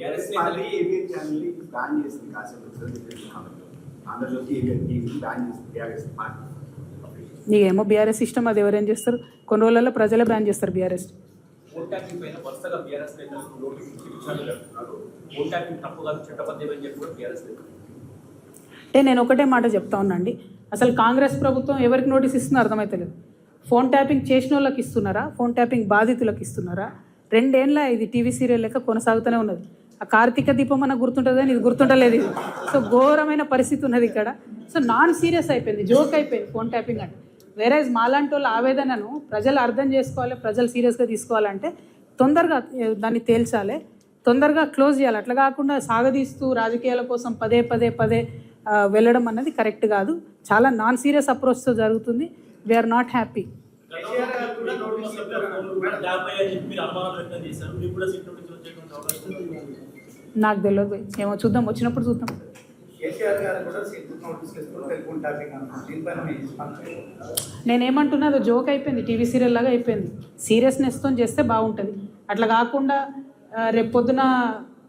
TRS party ABN channel ban చేసింది కాసేపు Andhra Jyothi ABN TV ban చేసింది టీఆర్ఎస్ పార్టీ నీకేమో బీఆర్ఎస్ ఇష్టం అది ఎవరేం చేస్తారు? కొన్ని రోజులలో ప్రజలే బ్యాన్ చేస్తారు బీఆర్ఎస్ అంటే నేను ఒకటే మాట చెప్తా ఉన్నాండి అసలు కాంగ్రెస్ ప్రభుత్వం ఎవరికి నోటీస్ ఇస్తుందో అర్థమైతలేదు. ఫోన్ ట్యాపింగ్ చేసిన వాళ్ళకి ఇస్తున్నారా? ఫోన్ ట్యాపింగ్ బాధితులకు ఇస్తున్నారా? రెండేళ్ళ ఇది టీవీ సీరియల్ లెక్క కొనసాగుతూనే ఉన్నది. ఆ కార్తీక దీపం అన్న గుర్తుంటుందని ఇది గుర్తుంటలేదు ఇది. సో ఘోరమైన పరిస్థితి ఉన్నది ఇక్కడ. సో నాన్ సీరియస్ అయిపోయింది జోక్ అయిపోయింది ఫోన్ ట్యాపింగ్ అంటే. వేరే మాలాంటి వాళ్ళ ఆవేదనను ప్రజలు అర్థం చేసుకోవాలి ప్రజలు సీరియస్గా తీసుకోవాలంటే తొందరగా దాన్ని తేల్చాలి. తొందరగా క్లోజ్ చేయాలి. అట్లా కాకుండా సాగదీస్తూ రాజకీయాల కోసం పదే పదే పదే వెళ్ళడం అన్నది కరెక్ట్ కాదు. చాలా నాన్ సీరియస్ అప్రోచ్తో జరుగుతుంది. వీఆర్ నాట్ హ్యాపీ నాకు తెలియదు ఏమో చూద్దాం వచ్చినప్పుడు చూద్దాం. నేనేమంటున్నా అది జోక్ అయిపోయింది టీవీ సీరియల్ లాగా అయిపోయింది. సీరియస్నెస్తో చేస్తే బాగుంటుంది. అట్లా కాకుండా ఆ, రేపు పొద్దున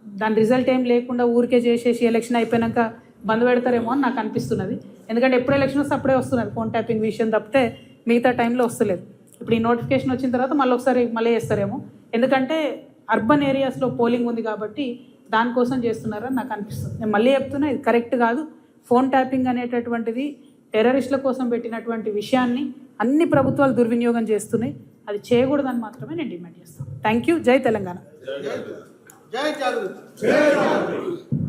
దాని రిజల్ట్ ఏం లేకుండా ఊరికే చేసేసి ఎలక్షన్ అయిపోయాక బంద్ పెడతారేమో అని నాకు అనిపిస్తున్నది. ఎందుకంటే ఎప్పుడు ఎలక్షన్ వస్తే అప్పుడే వస్తున్నది ఫోన్ ట్యాపింగ్ విషయం తప్పితే మిగతా టైంలో వస్తలేదు. ఇప్పుడు ఈ నోటిఫికేషన్ వచ్చిన తర్వాత మళ్ళీ ఒకసారి మళ్ళీ చేస్తారేమో. ఎందుకంటే అర్బన్ ఏరియాస్లో పోలింగ్ ఉంది కాబట్టి దానికోసం చేస్తున్నారని నాకు అనిపిస్తుంది. నేను మళ్ళీ చెప్తున్నా ఇది కరెక్ట్ కాదు. ఫోన్ ట్యాపింగ్ అనేటటువంటిది టెర్రరిస్టుల కోసం పెట్టినటువంటి విషయాన్ని అన్ని ప్రభుత్వాలు దుర్వినియోగం చేస్తున్నాయి. అది చేయకూడదని మాత్రమే నేను డిమాండ్ చేస్తాను. Thank you. జై తెలంగాణ. జై జాగృతి.